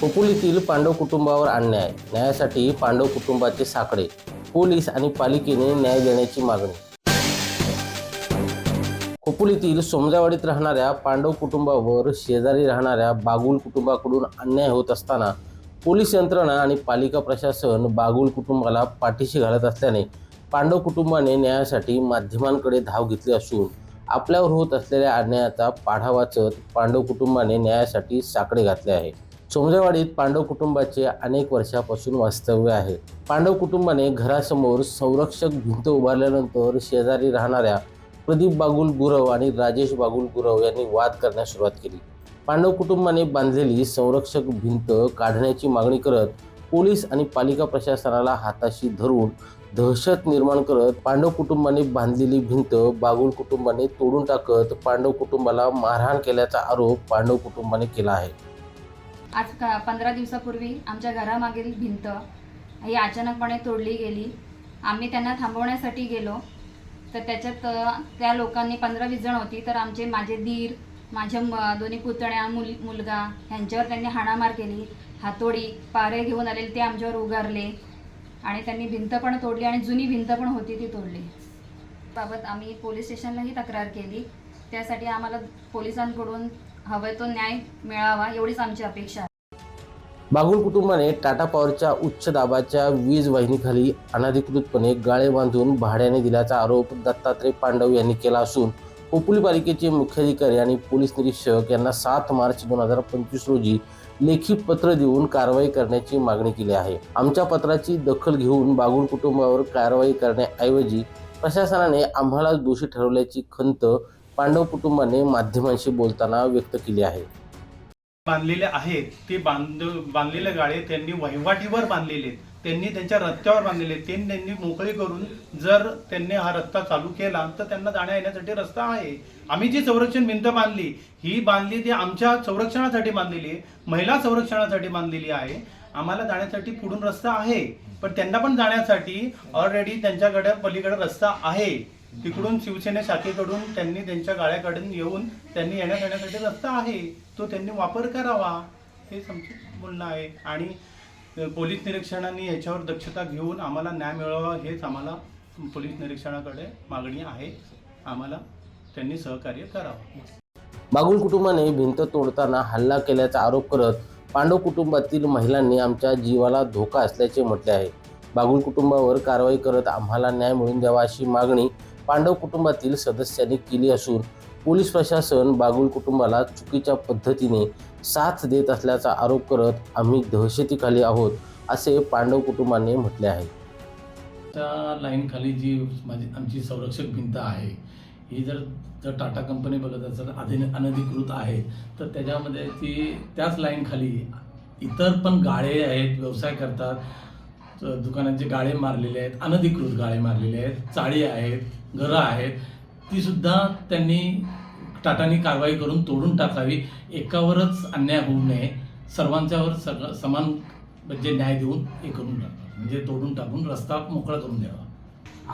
खोपोलीतील पांडव कुटुंबावर अन्याय न्यायासाठी पांडव कुटुंबाचे साकडे पोलीस आणि पालिकेने न्याय देण्याची मागणी. खोपोलीतील सोमजावाडीत राहणाऱ्या पांडव कुटुंबावर शेजारी राहणाऱ्या बागुल कुटुंबाकडून अन्याय होत असताना पोलीस यंत्रणा आणि पालिका प्रशासन बागुल कुटुंबाला पाठीशी घालत असल्याने पांडव कुटुंबाने न्यायासाठी माध्यमांकडे धाव घेतली असून आपल्यावर होत असलेल्या अन्यायाचा पाढा वाचत पांडव कुटुंबाने न्यायासाठी साकडे घातले आहे. चोमजेवाडीत पांडव कुटुंबाचे अनेक वर्षापासून वास्तव्य आहे. पांडव कुटुंबाने घरासमोर संरक्षक भिंत उभारल्यानंतर शेजारी राहणाऱ्या प्रदीप बागुल गुरव आणि राजेश बागुल गुरव यांनी वाद करण्यास सुरुवात केली. पांडव कुटुंबाने बांधलेली संरक्षक भिंत काढण्याची मागणी करत पोलीस आणि पालिका प्रशासनाला हाताशी धरून दहशत निर्माण करत पांडव कुटुंबाने बांधलेली भिंत बागुल कुटुंबाने तोडून टाकत पांडव कुटुंबाला मारहाण केल्याचा आरोप पांडव कुटुंबाने केला आहे. आज का पंधरा दिवसापूर्वी आमच्या घरामागील भिंत ही अचानकपणे तोडली गेली. आम्ही त्यांना थांबवण्यासाठी गेलो. तर त्याच्यात त्या लोकांनी पंधरा वीस जण होती. तर आमचे माझे दीर माझ्या म- दोन्ही पुतण्या मुल मुलगा ह्यांच्यावर त्यांनी हाणामार केली. हातोडी पारे घेऊन आलेले ते आमच्यावर उगारले. आणि त्यांनी भिंत पण तोडली आणि जुनी भिंत पण होती ती तोडली. बाबत आम्ही पोलीस स्टेशनलाही तक्रार केली. त्यासाठी आम्हाला पोलिसांकडून हवं तो न्याय मिळावा एवढीच आमची अपेक्षा आहे. बागुल कुटुंबाने टाटा पॉवरच्या उच्च दाबाच्या वीज वाहिनीखाली अनधिकृतपणे गाळे बांधून भाड्याने दिल्याचा आरोप दत्तात्रय पांडव यांनी केला असून खोपोली पालिकेचे मुख्याधिकारी आणि पोलीस निरीक्षक यांना सात मार्च दोन हजार पंचवीस रोजी लेखी पत्र देऊन कारवाई करण्याची मागणी केली आहे. आमच्या पत्राची दखल घेऊन बागुल कुटुंबावर कारवाई करण्याऐवजी प्रशासनाने आम्हाला दोषी ठरवल्याची खंत पांडव कुटुंबाने माध्यमांशी बोलताना व्यक्त केली आहे. बांधलेले आहेत ते बांध बांधलेले गाळे त्यांनी वहिवाटीवर बांधलेले आहेत. त्यांनी त्यांच्या रस्त्यावर बांधलेले ते त्यांनी मोकळे करून जर त्यांनी हा रस्ता चालू केला तर त्यांना जाण्या येण्यासाठी रस्ता आहे. आम्ही जी संरक्षण भिंत बांधली ही बांधली ती आमच्या संरक्षणासाठी बांधलेली आहे. महिला संरक्षणासाठी बांधलेली आहे. आम्हाला जाण्यासाठी पुढून रस्ता आहे. पण त्यांना पण जाण्यासाठी ऑलरेडी त्यांच्याकडे पलीकडे रस्ता आहे. तिकडून शिवसेने शाखेकडून त्यांनी त्यांच्या गाळ्याकडून येऊन त्यांनी येण्या जाण्यासाठी रस्ता आहे. तो त्यांनी वापर करावा. हे समजून बोलणं आहे. आणि पोलीस निरीक्षणाने याच्यावर दक्षता घेऊन आम्हाला न्याय मिळावा हेच आम्हाला पोलीस निरीक्षणाकडे मागणी आहे. आम्हाला त्यांनी सहकार्य करावं. बागुल कुटुंबाने भिंत तोडताना हल्ला केल्याचा आरोप करत पांडव कुटुंबातील महिलांनी आमच्या जीवाला धोका असल्याचे म्हटले आहे. बागुल कुटुंबावर कारवाई करत आम्हाला न्याय मिळून द्यावा अशी मागणी पांडव कुटुंबातील सदस्यांनी केली असून पोलीस प्रशासन बागुल कुटुंबाला चुकीच्या पद्धतीने साथ देत असल्याचा आरोप करत आम्ही दहशतीखाली आहोत असे पांडव कुटुंबाने म्हटले आहे. त्या लाईनखाली जी माझी आमची संरक्षक भिंत आहे ही जर जर टाटा कंपनी बघत असेल अधिन अनधिकृत आहे तर त्याच्यामध्ये ती त्याच लाईनखाली इतर पण गाळे आहेत व्यवसाय करतात दुकानांचे गाळे मारलेले आहेत अनधिकृत गाळे मारलेले आहेत चाळी आहेत घरं आहेत ती सुद्धा त्यांनी टाटानी कारवाई करून तोडून टाकावी. एकावरच अन्याय होऊ नये. सर्वांच्यावर सगळं समान म्हणजे न्याय देऊन हे करून टाकावं म्हणजे तोडून टाकून रस्ता मोकळा करून द्यावा.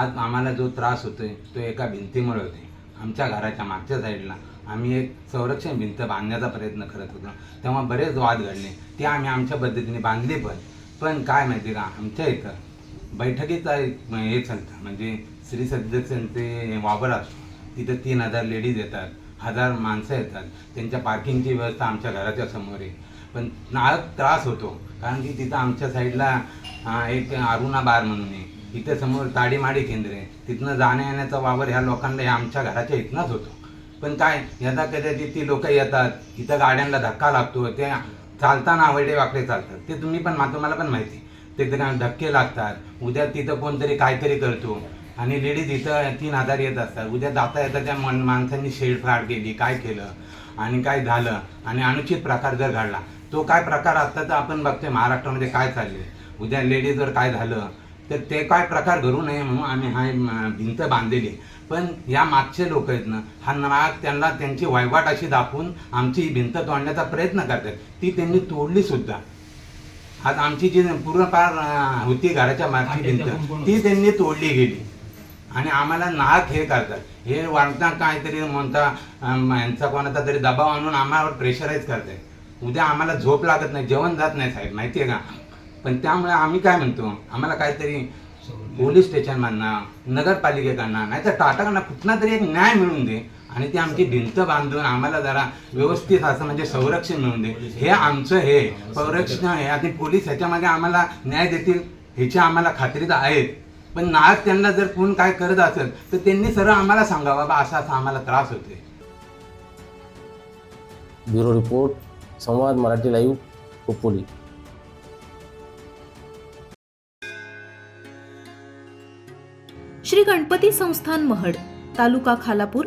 आज आम्हाला जो त्रास होतोय तो एका भिंतीमुळे होते आमच्या घराच्या मागच्या साईडला आम्ही एक संरक्षण भिंत बांधण्याचा प्रयत्न करत होतो. तेव्हा बरेच वाद घडले. ते आम्ही आमच्या पद्धतीने बांधले पण. पण काय माहिती का आमच्या इथं बैठकीचा एक हे चालतं म्हणजे स्त्री सदस्यांचे वावर असतो तिथं तीन हजार लेडीज येतात हजार माणसं येतात. त्यांच्या पार्किंगची व्यवस्था आमच्या घराच्या समोर आहे. पण नाळक त्रास होतो कारण की तिथं आमच्या साईडला एक अरुणा बार म्हणून आहे. इथं समोर ताडीमाडी केंद्र आहे. तिथनं जाण्या येण्याचा वावर ह्या लोकांना ह्या आमच्या घराच्या इथनंच होतो. पण काय यदा कदाचित ती लोक येतात इथं गाड्यांना धक्का लागतो ते चालताना आवडे वाकडे चालतात. ते तुम्ही पण मा- तुम्हाला पण माहिती. ते त्यांना धक्के लागतात. उद्या तिथं कोणतरी काहीतरी करतो. आणि लेडीज इथं तीन हजार येत असतात. उद्या जाता येता त्या मन माणसांनी शेडफाड केली काय केलं? आणि काय झालं? आणि अनुचित प्रकार जर घडला तो काय प्रकार असता तर आपण बघतोय महाराष्ट्रामध्ये काय चालले उद्या लेडीजवर काय झालं तर ते काय प्रकार घडू नये म्हणून आम्ही हा भिंत बांधलेली पण या मागचे लोक आहेत ना हा नाग त्यांना त्यांची वहिवाट अशी दाखवून आमची ही भिंत तोडण्याचा प्रयत्न करतात. ती त्यांनी तोडली सुद्धा. आज आमची जी पूर्णपार अं, होती घराच्या मागची भिंत ती त्यांनी तोडली गेली. आणि आम्हाला नाक हे करतात. हे वाढता काहीतरी म्हणता यांचा कोणाचा तरी दबाव आणून आम्हाला प्रेशराईज करतात उद्या आम्हाला झोप लागत नाही जेवण जात नाही साहेब माहिती आहे का? पण त्यामुळे आम्ही काय म्हणतो आम्हाला काहीतरी पोलीस स्टेशन म्हणा नगरपालिकेकडनं नाही तर टाटाकडनं कुठला तरी एक न्याय मिळून दे. आणि ती आमची भिंत बांधून आम्हाला जरा व्यवस्थित असं म्हणजे संरक्षण मिळून दे. हे आमचं हे संरक्षण आहे. आणि पोलीस ह्याच्यामध्ये आम्हाला न्याय देतील ह्याची आम्हाला खात्री तर आहेत. पण नाग त्यांना जर कोण काय करत असेल तर त्यांनी सरळ आम्हाला सांगा बाबा असा असा आम्हाला त्रास होतोय. Bureau report Samvad Marathi live Khopoli Shri Ganpati संस्थान महड तालुका खालापूर